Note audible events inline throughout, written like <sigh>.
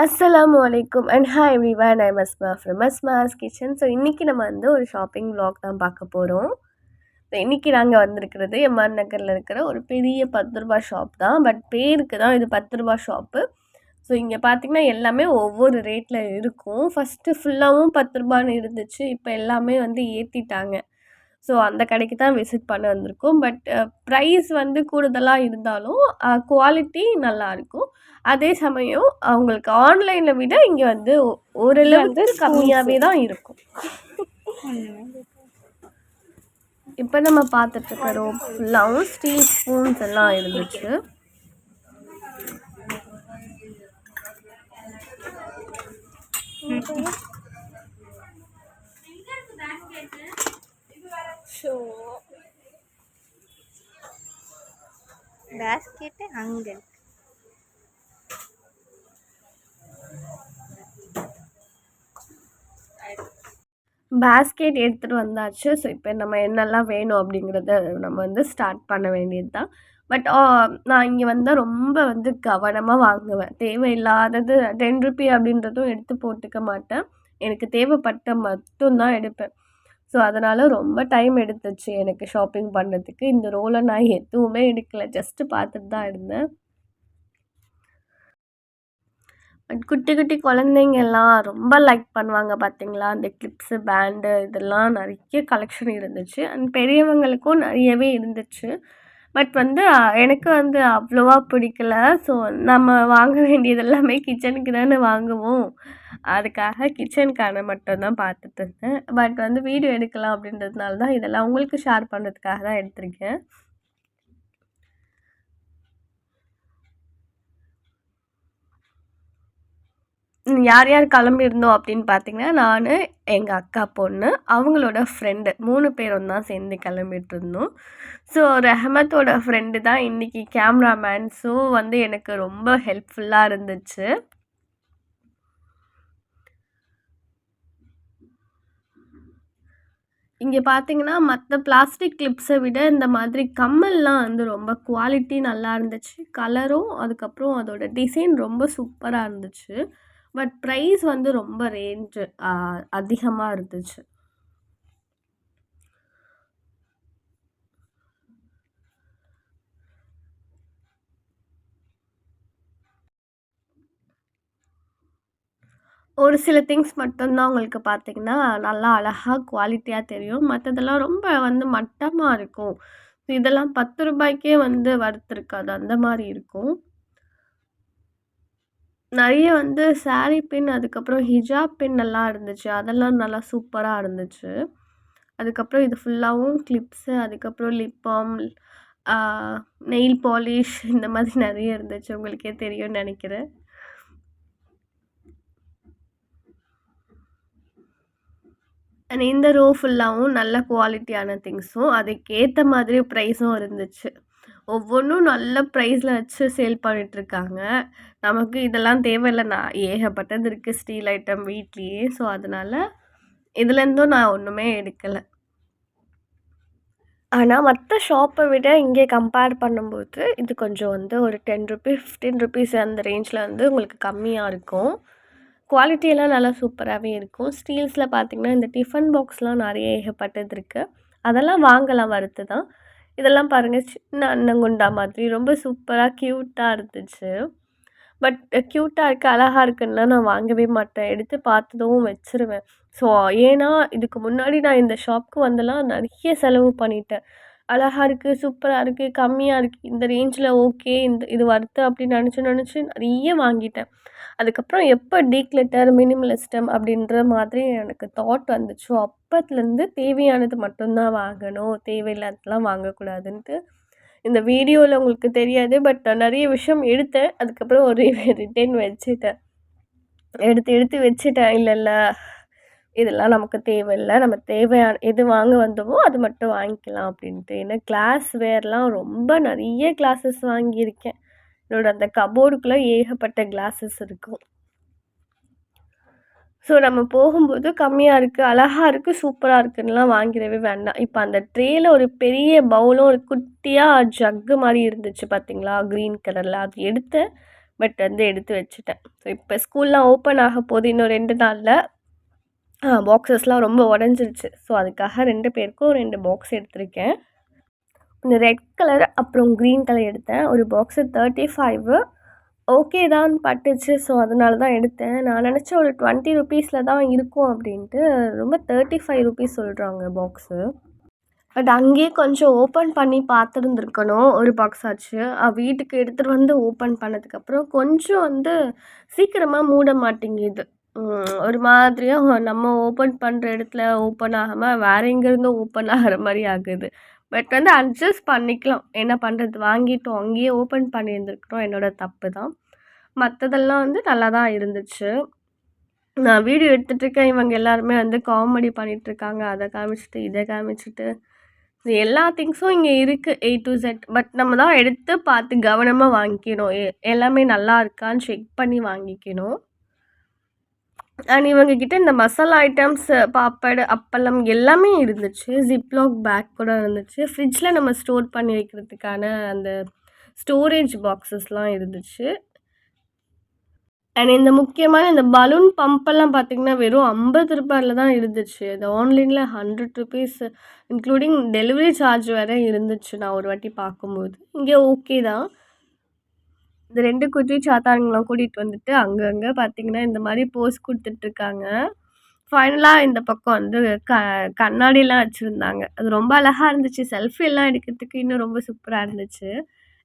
அஸ்லாம் வலைக்கும் and hi everyone I Masma from Masma's kitchen so இன்றைக்கி நம்ம வந்து ஒரு ஷாப்பிங் வ்ளாக் தான் பார்க்க போகிறோம் ஸோ இன்றைக்கி நாங்கள் வந்திருக்கிறது எம்ஆர் நகரில் இருக்கிற ஒரு பெரிய பத்து ரூபா ஷாப் தான். பட் பேருக்கு தான் இது பத்து ரூபா ஷாப்பு ஸோ இங்கே பார்த்தீங்கன்னா எல்லாமே ஒவ்வொரு ரேட்டில் இருக்கும். ஃபஸ்ட்டு ஃபுல்லாகவும் பத்து ரூபான்னு இருந்துச்சு. இப்போ எல்லாமே வந்து ஏற்றிட்டாங்க ஸோ அந்த கடைக்கு தான் விசிட் பண்ண வந்திருக்கோம். பட் ப்ரைஸ் வந்து கூடுதலாக இருந்தாலும் குவாலிட்டி நல்லாயிருக்கும் அதே சமயம் அவங்களுக்கு ஆன்லைனில் விட இங்கே வந்து ஓரளவுக்கு கம்மியாகவே தான் இருக்கும். <laughs> இப்போ நம்ம பார்த்துட்டு இருக்கிறோம் ஃபுல்லாகவும் ஸ்டீல் ஸ்பூன்ஸ் எல்லாம் இருந்துச்சு. ஷோ பேஸ்கெட்டு அங்கே இருக்கு. பேஸ்கெட் எடுத்துகிட்டு வந்தாச்சு. ஸோ இப்போ நம்ம என்னெல்லாம் வேணும் அப்படிங்கிறத நம்ம வந்து ஸ்டார்ட் பண்ண வேண்டியது தான் பட் நான் இங்கே வந்தால் ரொம்ப வந்து கவனமாக வாங்குவேன். தேவையில்லாதது டென் ருபி அப்படின்றதும் எடுத்து போட்டுக்க மாட்டேன். எனக்கு தேவைப்பட்ட மட்டும்தான் எடுப்பேன். ஸோ அதனால் ரொம்ப டைம் எடுத்துச்சு எனக்கு ஷாப்பிங் பண்ணுறதுக்கு இந்த ரோலை நான் எதுவுமே எடுக்கல. ஜஸ்ட்டு பார்த்துட்டு தான் இருந்தேன். பட் குட்டி குட்டி குழந்தைங்க எல்லாம் ரொம்ப லைக் பண்ணுவாங்க பார்த்தீங்களா அந்த கிளிப்ஸு பேண்டு இதெல்லாம் நிறைய கலெக்ஷன் இருந்துச்சு. அண்ட் பெரியவங்களுக்கும் நிறையவே இருந்துச்சு. பட் வந்து எனக்கு வந்து அவ்வளோவா பிடிக்கல. ஸோ நம்ம வாங்க வேண்டியது எல்லாமே கிச்சனுக்கு தானே வாங்குவோம். அதுக்காக கிச்சனுக்கான மட்டும்தான் பார்த்துட்டு இருந்தேன். பட் வந்து வீடியோ எடுக்கலாம் அப்படின்றதுனால தான் இதெல்லாம் உங்களுக்கு ஷேர் பண்ணுறதுக்காக தான் எடுத்திருக்கேன். யார் யார் கிளம்பியிருந்தோம் அப்படின்னு பார்த்தீங்கன்னா நான் எங்கள் அக்கா பொண்ணு அவங்களோட ஃப்ரெண்டு மூணு பேரும் தான் சேர்ந்து கிளம்பிட்டு இருந்தோம். ஸோ ரெஹமத்தோட ஃப்ரெண்டு தான் இன்றைக்கி கேமராமேன் ஸோ வந்து எனக்கு ரொம்ப ஹெல்ப்ஃபுல்லாக இருந்துச்சு. இங்கே பார்த்தீங்கன்னா மற்ற பிளாஸ்டிக் கிளிப்ஸை விட இந்த மாதிரி கம்மல்லாம் வந்து ரொம்ப குவாலிட்டி நல்லா இருந்துச்சு. கலரும் அதுக்கப்புறம் அதோட டிசைன் ரொம்ப சூப்பராக இருந்துச்சு. பட் ப்ரைஸ் வந்து ரொம்ப ரேஞ்சு அதிகமாக இருந்துச்சு. ஒரு சில திங்ஸ் மட்டும்தான் உங்களுக்கு பார்த்தீங்கன்னா நல்லா அழகாக குவாலிட்டியாக தெரியும். மற்றதெல்லாம் ரொம்ப வந்து மட்டமாக இருக்கும். இதெல்லாம் பத்து ரூபாய்க்கே வந்து வறுத்து இருக்காது. அந்த மாதிரி இருக்கும். நிறைய வந்து saree பின் அதுக்கப்புறம் ஹிஜாப் பின் எல்லாம் இருந்துச்சு. அதெல்லாம் நல்லா சூப்பராக இருந்துச்சு. அதுக்கப்புறம் இது ஃபுல்லாகவும் கிளிப்ஸு அதுக்கப்புறம் லிப் பாம் நெயில் பாலிஷ் இந்த மாதிரி நிறைய இருந்துச்சு. உங்களுக்கே தெரியும்னு நினைக்கிறேன். இந்த ரோ ஃபுல்லாகவும் நல்ல குவாலிட்டியான திங்ஸும் அதுக்கேற்ற மாதிரி ப்ரைஸும் இருந்துச்சு. ஒவ்வொன்றும் நல்ல ப்ரைஸில் வச்சு சேல் பண்ணிகிட்ருக்காங்க நமக்கு இதெல்லாம் தேவையில்லை. நான் ஏகப்பட்டது இருக்குது ஸ்டீல் ஐட்டம் வீட்லேயே. ஸோ அதனால் இதுலேருந்தும் நான் ஒன்றுமே எடுக்கலை. ஆனால் மற்ற ஷாப்பை விட இங்கே கம்பேர் பண்ணும்போது இது கொஞ்சம் வந்து ஒரு டென் ருபீஸ் ஃபிஃப்டீன் ருபீஸ் அந்த ரேஞ்சில் வந்து உங்களுக்கு கம்மியாக இருக்கும். குவாலிட்டியெல்லாம் நல்லா சூப்பராகவே இருக்கும். ஸ்டீல்ஸில் பார்த்தீங்கன்னா இந்த டிஃபன் பாக்ஸ்லாம் நிறைய ஏகப்பட்டது இருக்குது அதெல்லாம் வாங்கலாம் வறுத்து தான். இதெல்லாம் பாருங்கள் சின்ன அன்னங்குண்டா மாதிரி. ரொம்ப சூப்பராக க்யூட்டாக இருந்துச்சு. பட் க்யூட்டாக இருக்குது அழகாக இருக்குன்னா நான் வாங்கவே மாட்டேன். எடுத்து பார்த்ததும் வச்சிருவேன். ஸோ ஏன்னா இதுக்கு முன்னாடி நான் இந்த ஷாப்க்கு வந்தெல்லாம் நிறைய செலவு பண்ணிட்டேன். அழகாக இருக்குது சூப்பராக இருக்குது கம்மியாக இருக்குது இந்த ரேஞ்சில் ஓகே இந்த இது வருது அப்படின்னு நினச்சி நினச்சி நிறைய வாங்கிட்டேன். அதுக்கப்புறம் எப்போ டீக்லெட்டர் மினிமலிஸ்டம் அப்படின்ற மாதிரி எனக்கு தாட் வந்துச்சோ. அப்போத்துலேருந்து தேவையானது மட்டும்தான் வாங்கணும். தேவையில்லாததெல்லாம் வாங்கக்கூடாதுன்ட்டு. இந்த வீடியோவில் உங்களுக்கு தெரியாது பட் நான் நிறைய விஷயம் எடுத்தேன். அதுக்கப்புறம் ஒரு <laughs> ரிட்டர்ன் வச்சுட்டேன். எடுத்து எடுத்து வச்சுட்டேன். இல்லை இல்லை இதெல்லாம் நமக்கு தேவையில்லை. நம்ம தேவையான எது வாங்க வந்தோமோ அது மட்டும் வாங்கிக்கலாம் அப்படின்ட்டு. ஏன்னா கிளாஸ் வேர்லாம் ரொம்ப நிறைய கிளாஸஸ் வாங்கியிருக்கேன். என்னோட அந்த கபோர்டுக்குள்ளே ஏகப்பட்ட கிளாஸஸ் இருக்கும். ஸோ நம்ம போகும்போது கம்மியாக இருக்குது அழகாக இருக்குது சூப்பராக இருக்குன்னுலாம் வாங்கிடவே வேண்டாம். இப்போ அந்த ட்ரேயில் ஒரு பெரிய பவுலும் ஒரு குட்டியாக ஜக்கு மாதிரி இருந்துச்சு பார்த்தீங்களா க்ரீன் கலரில் அது எடுத்தேன் பட் வந்து எடுத்து வச்சுட்டேன். ஸோ இப்போ ஸ்கூல்லாம் ஓப்பன் ஆக போகுது இன்னும் ரெண்டு நாளில். பாக்ஸஸ்லாம் ரொம்ப உடஞ்சிருச்சு. ஸோ அதுக்காக ரெண்டு பேருக்கும் ரெண்டு பாக்ஸ் எடுத்திருக்கேன். இந்த ரெட் கலர் அப்புறம் க்ரீன் கலர் எடுத்தேன். ஒரு பாக்ஸு தேர்ட்டி ஃபைவு ஓகே தான் பட்டுச்சு. ஸோ அதனால தான் எடுத்தேன். நான் நினச்ச ஒரு டுவெண்ட்டி ருபீஸில் தான் இருக்கும் அப்படின்ட்டு. ரொம்ப தேர்ட்டி ஃபைவ் ருபீஸ் சொல்கிறாங்க பாக்ஸு பட் அங்கேயே கொஞ்சம் ஓப்பன் பண்ணி பார்த்துருந்துருக்கணும். ஒரு பாக்ஸ் ஆச்சு. வீட்டுக்கு எடுத்துகிட்டு வந்து ஓப்பன் பண்ணதுக்கப்புறம் கொஞ்சம் வந்து சீக்கிரமாக மூட மாட்டேங்குது. ஒரு மாதிரியாக நம்ம ஓப்பன் பண்ணுற இடத்துல ஓப்பன் ஆகாமல் வேற எங்கேருந்தோ ஓப்பன் ஆகிற மாதிரி ஆகுது. பட் வந்து அட்ஜஸ்ட் பண்ணிக்கலாம். என்ன பண்ணுறது வாங்கிட்டோம். அங்கேயே ஓப்பன் பண்ணியிருந்துருக்குறோம் என்னோடய தப்பு தான். மற்றதெல்லாம் வந்து நல்லா தான் இருந்துச்சு. நான் வீடியோ எடுத்துகிட்ருக்கேன் இவங்க எல்லாருமே வந்து காமெடி பண்ணிகிட்ருக்காங்க அதை காமிச்சிட்டு இதை காமிச்சிட்டு. இது எல்லா திங்ஸும் இங்கே இருக்குது ஏ டு செட் பட் நம்ம தான் எடுத்து பார்த்து கவனமாக வாங்கிக்கணும். எ- எல்லாமே நல்லா இருக்கான்னு செக் பண்ணி வாங்கிக்கணும். அண்ட் இவங்கக்கிட்ட இந்த மசாலா ஐட்டம்ஸ் பாப்படு அப்பளம் எல்லாமே இருந்துச்சு. ஜிப்லாக் பேக் கூட இருந்துச்சு. ஃப்ரிட்ஜில் நம்ம ஸ்டோர் பண்ணி வைக்கிறதுக்கான அந்த ஸ்டோரேஜ் பாக்ஸஸ்லாம் இருந்துச்சு. அண்ட் இந்த முக்கியமான இந்த பலூன் பம்பெல்லாம் பார்த்தீங்கன்னா வெறும் ஐம்பது ரூபாயில் தான் இருந்துச்சு. இது ஆன்லைனில் hundred rupees including delivery charge வேறு இருந்துச்சு நான் ஒரு வாட்டி பார்க்கும்போது. இங்கே ஓகே தான். இந்த ரெண்டு குட்டி சாத்தானுங்களாம் கூட்டிகிட்டு வந்துட்டு அங்கங்கே பார்த்தீங்கன்னா இந்த மாதிரி போஸ் கொடுத்துட்ருக்காங்க ஃபைனலாக இந்த பக்கம் வந்து க கண்ணாடிலாம் வச்சுருந்தாங்க. அது ரொம்ப அழகாக இருந்துச்சு. செல்ஃபிலாம் எல்லாம் எடுக்கிறதுக்கு இன்னும் ரொம்ப சூப்பராக இருந்துச்சு.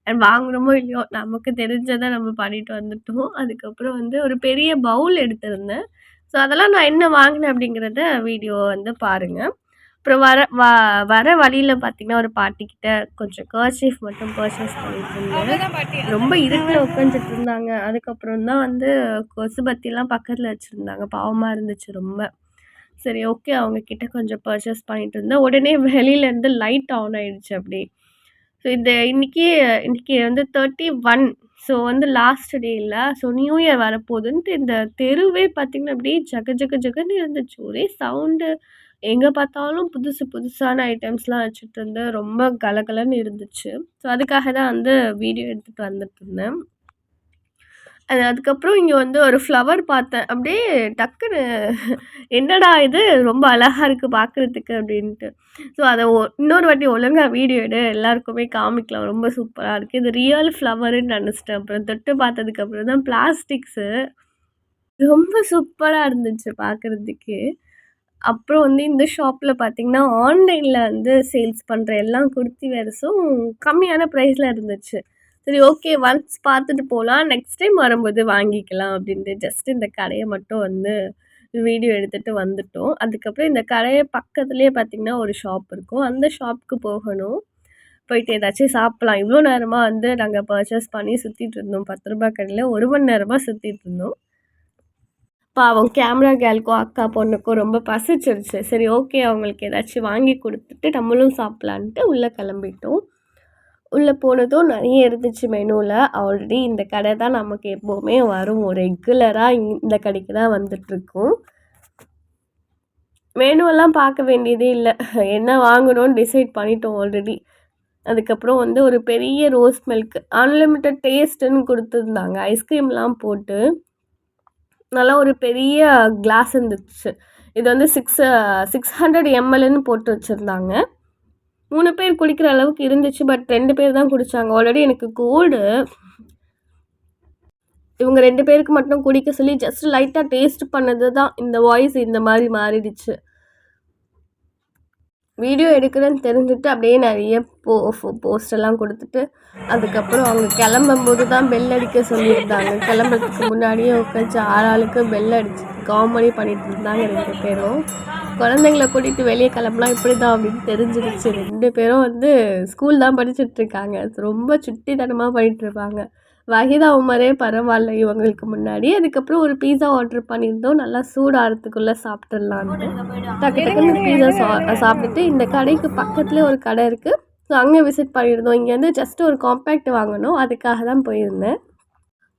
அண்ட் வாங்குறோமோ இல்லையோ நமக்கு தெரிஞ்சதை நம்ம பண்ணிட்டு வந்துட்டோம். அதுக்கப்புறம் வந்து ஒரு பெரிய பவுல் எடுத்திருந்தேன். ஸோ அதெல்லாம் நான் என்ன வாங்கினேன் அப்படிங்கிறத வீடியோ வந்து பாருங்கள் அப்புறம் வர வ வர வழியில் பார்த்தீங்கன்னா ஒரு பாட்டிக்கிட்ட கொஞ்சம் கர்ச்சீஃப் மட்டும் பர்ச்சேஸ் பண்ணிட்டு இருந்தேன் ரொம்ப இருட்டில் உட்காந்துட்டு இருந்தாங்க அதுக்கப்புறம் தான் வந்து கொசுபத்திலாம் பக்கத்தில் வச்சுருந்தாங்க. பாவமாக இருந்துச்சு ரொம்ப. சரி ஓகே அவங்க கிட்ட கொஞ்சம் பர்ச்சேஸ் பண்ணிட்டு இருந்தேன் உடனே வெளியிலேருந்து லைட் ஆன் ஆயிடுச்சு அப்படி ஸோ இந்த இன்னைக்கு இன்னைக்கு வந்து தேர்ட்டி ஒன் ஸோ வந்து லாஸ்ட் டே இல்லை. ஸோ நியூ இயர் வரப்போகுதுன்ட்டு இந்த தெருவே பார்த்திங்கன்னா அப்படியே ஜக ஜக ஜகன்னு இருந்துச்சு. ஒரே சவுண்டு எங்கே பார்த்தாலும் புதுசு புதுசான ஐட்டம்ஸ்லாம் வச்சுட்டு இருந்தேன் ரொம்ப கலகலன்னு இருந்துச்சு. ஸோ அதுக்காக தான் வந்து வீடியோ எடுத்துகிட்டு வந்துட்டு இருந்தேன். அது அதுக்கப்புறம் இங்கே வந்து ஒரு ஃப்ளவர் பார்த்தேன். அப்படியே டக்குன்னு என்னடா இது? ரொம்ப அழகாக இருக்குது பார்க்குறதுக்கு அப்படின்ட்டு. ஸோ அதை ஒ- இன்னொரு வாட்டி ஒழுங்காக வீடியோ எடு. எல்லாருக்குமே காமிக்கலாம். ரொம்ப சூப்பராக இருக்குது இது ரியல் ஃப்ளவருன்னு நினச்சிட்டேன். அப்புறம் தொட்டு பார்த்ததுக்கப்புறம் தான் பிளாஸ்டிக்ஸு ரொம்ப சூப்பராக இருந்துச்சு பார்க்குறதுக்கு. அப்புறம் வந்து இந்த ஷாப்பில் பார்த்தீங்கன்னா ஆன்லைனில் வந்து சேல்ஸ் பண்ணுற எல்லா குர்த்தி வேர்ஸும் கம்மியான ப்ரைஸில் இருந்துச்சு. சரி ஓகே ஒன்ஸ் பார்த்துட்டு போகலாம் நெக்ஸ்ட் டைம் வரும்போது வாங்கிக்கலாம் அப்படின்ட்டு ஜஸ்ட் இந்த கடையை மட்டும் வந்து வீடியோ எடுத்துகிட்டு வந்துட்டோம். அதுக்கப்புறம் இந்த கடையை பக்கத்துலேயே பார்த்திங்கன்னா ஒரு ஷாப் இருக்கும். அந்த ஷாப்புக்கு போகணும். போயிட்டு ஏதாச்சும் சாப்பிட்லாம். இவ்வளோ நேரமாக வந்து நாங்கள் பர்ச்சேஸ் பண்ணி சுற்றிட்டு இருந்தோம். பத்து ரூபாய் கடையில் ஒரு மணி நேரமாக சுற்றிட்டு இருந்தோம். பாவம் கேமரா கேர்ளுக்கும் அக்கா பொண்ணுக்கும் ரொம்ப பசிச்சிருச்சு. சரி ஓகே அவங்களுக்கு ஏதாச்சும் வாங்கி கொடுத்துட்டு நம்மளும் சாப்பிட்லான்ட்டு உள்ளே கிளம்பிட்டோம். உள்ளே போனதும் நிறைய இருந்துச்சு மெனுவில் ஆல்ரெடி இந்த கடை தான் நமக்கு எப்போவுமே வரும். ரெகுலராக இந்த கடைக்கு தான் வந்துட்ருக்கோம் மெனுவெல்லாம் பார்க்க வேண்டியதே இல்லை. என்ன வாங்கணும்னு டிசைட் பண்ணிட்டோம் ஆல்ரெடி அதுக்கப்புறம் வந்து ஒரு பெரிய ரோஸ் மில்க் அன்லிமிட்டட் டேஸ்ட்டுன்னு கொடுத்துருந்தாங்க. ஐஸ்கிரீம்லாம் போட்டு. நல்லா ஒரு பெரிய கிளாஸ் இருந்துச்சு. இது வந்து சிக்ஸ் சிக்ஸ் ஹண்ட்ரட் எம்எல்னு போட்டு வச்சுருந்தாங்க. மூணு பேர் குடிக்கிற அளவுக்கு இருந்துச்சு பட் ரெண்டு பேர் தான் குடித்தாங்க ஆல்ரெடி எனக்கு கோல்டு இவங்க ரெண்டு பேருக்கு மட்டும் குடிக்க சொல்லி ஜஸ்ட் லைட்டாக டேஸ்ட் பண்ணது தான் இந்த வாய்ஸ் இந்த மாதிரி மாறிடுச்சு. வீடியோ எடுக்கிறேன்னு தெரிஞ்சுட்டு அப்படியே நிறைய போ போஸ்ட் எல்லாம் கொடுத்துட்டு அதுக்கப்புறம் அவங்க கிளம்பும்போது தான் பெல் அடிக்க சொல்லியிருந்தாங்க. கிளம்புறதுக்கு முன்னாடியே உட்காந்து ஆளாளுக்கு பெல் அடிச்சு காமெடி பண்ணிட்டு இருந்தாங்க ரெண்டு பேரும். குழந்தைங்கள கூட்டிகிட்டு வெளியே கிளம்பலாம் இப்படி தான் அப்படின்னு தெரிஞ்சிருச்சு. ரெண்டு பேரும் வந்து ஸ்கூல் தான் படிச்சுட்ருக்காங்க ரொம்ப சுட்டித்தனமாக பண்ணிட்டு இருப்பாங்க. வஹிதா உமரே பரவாயில்ல இவங்களுக்கு முன்னாடி. அதுக்கப்புறம் ஒரு பீஸா ஆர்டர் பண்ணியிருந்தோம். நல்லா சூடாகிறதுக்குள்ளே சாப்பிட்டுடலான்ட்டு டக்கு டக்குன்னு பீஸா சா சாப்பிட்டுட்டு இந்த கடைக்கு பக்கத்துலேயே ஒரு கடை இருக்குது ஸோ அங்கே விசிட் பண்ணியிருந்தோம். இங்கே வந்து ஜஸ்ட் ஒரு காம்பேக்ட் வாங்கணும். அதுக்காக தான் போயிருந்தேன்.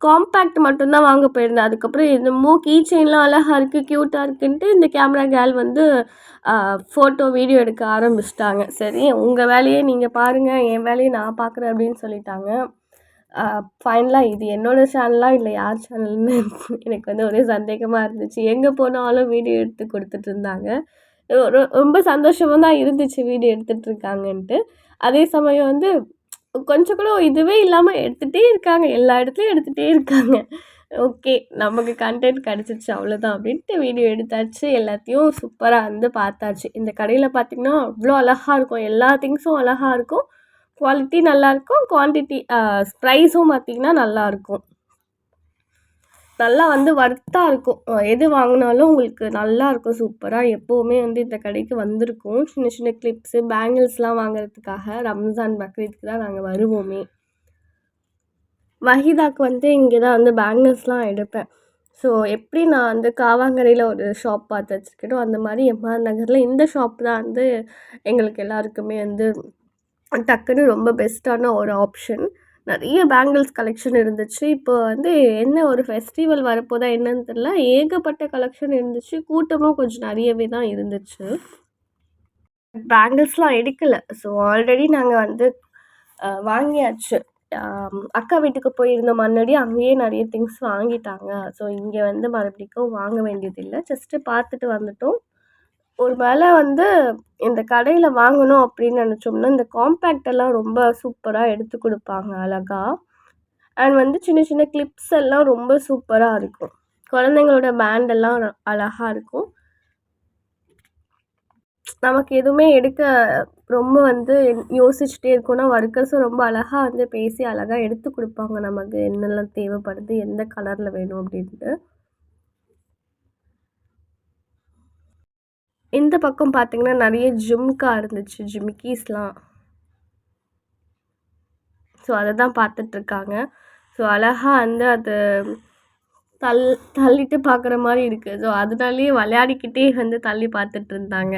காம்பேக்ட் மட்டும்தான் வாங்க போயிருந்தேன். அதுக்கப்புறம் என்னமோ கீ செயின்லாம் அழகாக இருக்குது க்யூட்டாக இருக்குன்ட்டு இந்த கேமரா கேர்ள் வந்து ஃபோட்டோ வீடியோ எடுக்க ஆரம்பிச்சிட்டாங்க. சரி உங்கள் வேலையை நீங்கள் பாருங்கள் என் வேலையை நான் பார்க்குறேன் அப்படின்னு சொல்லிட்டாங்க. ஃபைனலாக இது என்னோடய சேனலா இல்லை யார் சேனல்னு <laughs> எனக்கு வந்து ஒரே சந்தேகமாக இருந்துச்சு. எங்கே போனாலும் வீடியோ எடுத்து கொடுத்துட்ருந்தாங்க ரொம்ப சந்தோஷமாக தான் இருந்துச்சு வீடியோ எடுத்துகிட்ருக்காங்கன்ட்டு அதே சமயம் வந்து கொஞ்சம் கூட இதுவே இல்லாமல் எடுத்துகிட்டே இருக்காங்க. எல்லா இடத்துலையும் எடுத்துகிட்டே இருக்காங்க. ஓகே நமக்கு கண்டென்ட் கிடச்சிருச்சு அவ்வளோதான் அப்படின்ட்டு வீடியோ எடுத்தாச்சு. எல்லாத்தையும் சூப்பராக வந்து பார்த்தாச்சு. இந்த கடையில் பார்த்திங்கன்னா அவ்வளோ அழகாக இருக்கும். எல்லா திங்ஸும் அழகாக இருக்கும். குவாலிட்டி நல்லாயிருக்கும் குவான்டிட்டி ப்ரைஸும் பார்த்திங்கன்னா நல்லாயிருக்கும் நல்லா வந்து ஒர்த்தாக இருக்கும். எது வாங்கினாலும் உங்களுக்கு நல்லாயிருக்கும் சூப்பராக எப்போவுமே வந்து இந்த கடைக்கு வந்திருக்கும். சின்ன சின்ன கிளிப்ஸு பேங்கிள்ஸ்லாம் வாங்குறதுக்காக ரம்ஜான் பக்ரீத்துக்கு தான் நாங்கள் வருவோமே. வஹீதாக்கு வந்து இங்கே தான் வந்து பேங்கிள்ஸ்லாம் எடுப்பேன். ஸோ எப்படி நான் வந்து காவாங்கரையில் ஒரு ஷாப் பார்த்து வச்சுருக்கேனோ அந்த மாதிரி எம்ஆர் நகரில் இந்த ஷாப் தான் வந்து எங்களுக்கு எல்லாருக்குமே வந்து டக்குன்னு ரொம்ப பெஸ்ட்டான ஒரு ஆப்ஷன். நிறைய பேங்கிள்ஸ் கலெக்ஷன் இருந்துச்சு. இப்போ வந்து என்ன ஒரு ஃபெஸ்டிவல் வரப்போதா என்னன்னு தெரில ஏகப்பட்ட கலெக்ஷன் இருந்துச்சு. கூட்டமும் கொஞ்சம் நிறையவே தான் இருந்துச்சு. பேங்கிள்ஸ்லாம் எடுக்கலை. ஸோ ஆல்ரெடி நாங்கள் வந்து வாங்கியாச்சு. அக்கா வீட்டுக்கு போயிருந்தோம் முன்னாடி. அங்கேயே நிறைய திங்ஸ் வாங்கிட்டாங்க. ஸோ இங்கே வந்து மறுபடிக்கும் வாங்க வேண்டியதில்லை. ஜஸ்ட்டு பார்த்துட்டு வந்துட்டோம். ஒரு வேளை வந்து இந்த கடையில் வாங்கணும் அப்படின்னு நினச்சோம்னா இந்த காம்பேக்ட் எல்லாம் ரொம்ப சூப்பராக எடுத்து கொடுப்பாங்க அழகா. அண்ட் வந்து சின்ன சின்ன கிளிப்ஸ் எல்லாம் ரொம்ப சூப்பராக இருக்கும். குழந்தைங்களோட பேண்ட் எல்லாம் அழகாக இருக்கும். நமக்கு எதுவுமே எடுக்க ரொம்ப வந்து யோசிச்சுட்டே இருக்கோம்னா ஒர்க்கர்ஸும் ரொம்ப அழகாக வந்து பேசி அழகாக எடுத்து கொடுப்பாங்க. நமக்கு என்னெல்லாம் தேவைப்படுது எந்த கலரில் வேணும் அப்படின்ட்டு. இந்த பக்கம் பார்த்திங்கன்னா நிறைய ஜிம்கா இருந்துச்சு ஜிமிக்கீஸ்லாம் ஸோ அதை தான் பார்த்துட்ருக்காங்க. ஸோ அழகாக வந்து அது தள் தள்ளிட்டு பார்க்குற மாதிரி இருக்குது ஸோ அதனாலேயே விளையாடிக்கிட்டே வந்து தள்ளி பார்த்துட்டு இருந்தாங்க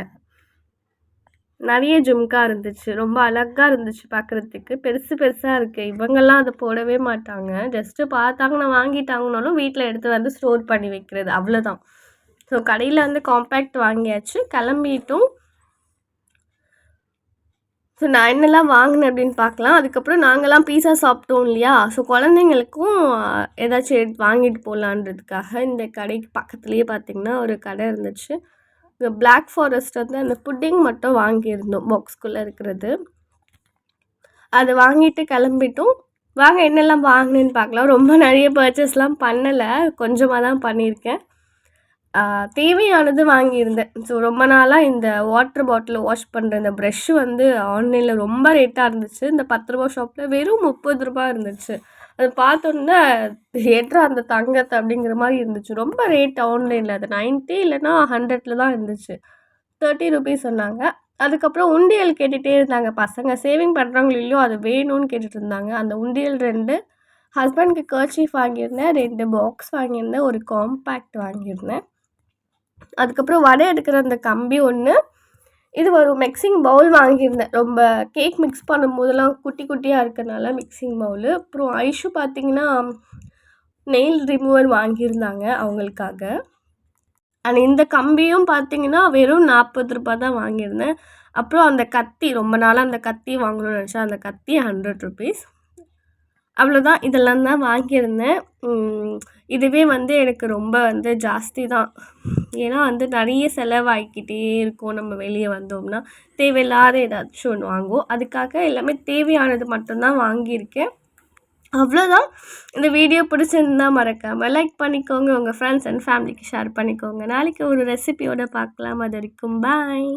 நிறைய ஜும்கா இருந்துச்சு. ரொம்ப அழகாக இருந்துச்சு பார்க்குறதுக்கு பெருசு பெருசாக இருக்குது இவங்கெல்லாம் அதை போடவே மாட்டாங்க. ஜஸ்ட்டு பார்த்தாங்கன்னா வாங்கிட்டாங்கனாலும் வீட்டில் எடுத்து வந்து ஸ்டோர் பண்ணி வைக்கிறது. அவ்வளோதான் ஸோ கடையில் வந்து காம்பேக்ட் வாங்கியாச்சு. கிளம்பிட்டும். ஸோ நான் என்னெல்லாம் வாங்கினேன் அப்படின்னு பார்க்கலாம். அதுக்கப்புறம் நாங்கள்லாம் பீஸா சாப்பிட்டோம் இல்லையா? ஸோ குழந்தைங்களுக்கும் ஏதாச்சும் வாங்கிட்டு போகலான்றதுக்காக இந்த கடைக்கு பக்கத்துலேயே பார்த்திங்கன்னா ஒரு கடை இருந்துச்சு. இந்த பிளாக் ஃபாரஸ்ட் வந்து அந்த புட்டிங் மட்டும் வாங்கியிருந்தோம் பாக்ஸ்குள்ளே இருக்கிறது. அதை வாங்கிட்டு கிளம்பிட்டோம். வாங்க என்னெல்லாம் வாங்கினேன்னு பார்க்கலாம். ரொம்ப நிறைய பர்ச்சேஸ்லாம் பண்ணலை. கொஞ்சமாக தான் பண்ணியிருக்கேன். தேவையானது வாங்கியிருந்தேன். ஸோ ரொம்ப நாளாக இந்த வாட்ரு பாட்டில் வாஷ் பண்ணுற இந்த ப்ரெஷ்ஷு வந்து ஆன்லைனில் ரொம்ப ரேட்டாக இருந்துச்சு. இந்த பத்து ரூபா ஷாப்பில் வெறும் முப்பது ரூபா இருந்துச்சு. அது பார்த்தோன்னே ஏற்றா அந்த தங்கத்தை அப்படிங்கிற மாதிரி இருந்துச்சு. ரொம்ப ரேட் ஆன்லைனில் அது நைன்ட்டி இல்லைனா ஹண்ட்ரடில் தான் இருந்துச்சு. தேர்ட்டி ருபீஸ் சொன்னாங்க. அதுக்கப்புறம் உண்டியல் கேட்டுகிட்டே இருந்தாங்க. பசங்க சேவிங் பண்ணுறாங்களோ இல்லையோ அது வேணும்னு கேட்டுட்டு இருந்தாங்க. அந்த உண்டியல் ரெண்டு ஹஸ்பண்ட்க்கு கர்ச்சீஃப் வாங்கியிருந்தேன். ரெண்டு பாக்ஸ் வாங்கியிருந்தேன். ஒரு காம்பேக்ட் வாங்கியிருந்தேன். அதுக்கப்புறம் வடை எடுக்கிற அந்த கம்பி ஒன்று இது ஒரு மிக்சிங் பவுல் வாங்கியிருந்தேன். ரொம்ப கேக் மிக்ஸ் பண்ணும்போதெல்லாம் குட்டி குட்டியாக இருக்கனால மிக்சிங் பவுலு அப்புறம் ஐஷு பார்த்திங்கன்னா நெயில் ரிமூவர் வாங்கியிருந்தாங்க அவங்களுக்காக. அண்ட் இந்த கம்பியும் பார்த்திங்கன்னா வெறும் நாற்பது ரூபா தான் வாங்கியிருந்தேன். அப்புறம் அந்த கத்தி ரொம்ப நாளாக அந்த கத்தி வாங்கணும்னு நினச்சேன். அந்த கத்தி ஹண்ட்ரட் ருபீஸ் அவ்வளோதான் இதெல்லாம் தான் வாங்கியிருந்தேன். இதுவே வந்து எனக்கு ரொம்ப வந்து ஜாஸ்தி தான். ஏன்னா வந்து நிறைய செலவாகிக்கிட்டே இருக்கும் நம்ம வெளியே வந்தோம்னா. தேவையில்லாத ஏதாச்சும் ஒன்று வாங்குவோம். அதுக்காக எல்லாமே தேவையானது மட்டும்தான் வாங்கியிருக்கேன். அவ்வளோதான் இந்த வீடியோ பிடிச்சிருந்தா மறக்காமல் லைக் பண்ணிக்கோங்க. உங்கள் ஃப்ரெண்ட்ஸ் அண்ட் ஃபேமிலிக்கு ஷேர் பண்ணிக்கோங்க. நாளைக்கு ஒரு ரெசிபியோடு பார்க்கலாம். அது வரைக்கும் பாய்